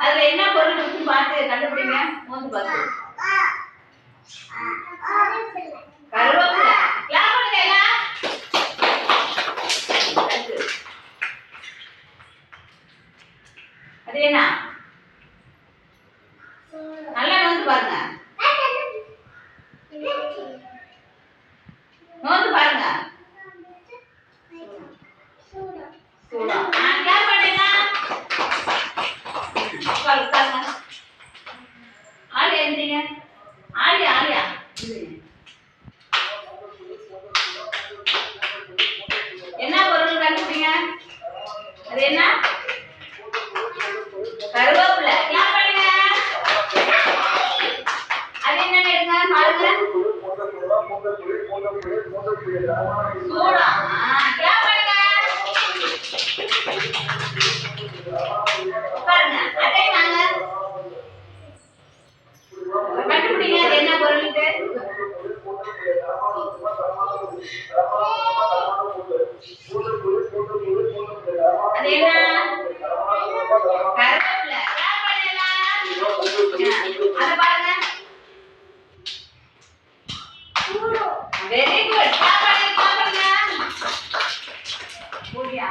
அதுல என்ன பொருள் இருக்குன்னு பார்த்து கண்டுபிடிங்க? மோந்து பார்த்து. கருவேப்பிலை. கிளாப் பண்ணுங்க எல்லாம் அடுத்து. அது என்ன? நல்லா நோந்து பாருங்க. நோந்து பாருங்க. எழுந்தீங்க ஆரியா ஆரியா. என்ன பொருள் கண்டுபிடிங்க? அது என்ன? கருவேப்பிலை. கிளாப் பண்ணுங்க அது என்னன்னு எடுங்க பாருங்க. கிளாப் பண்ணுங்க வெரி குட் பாப்பா பாப்பா முடியா?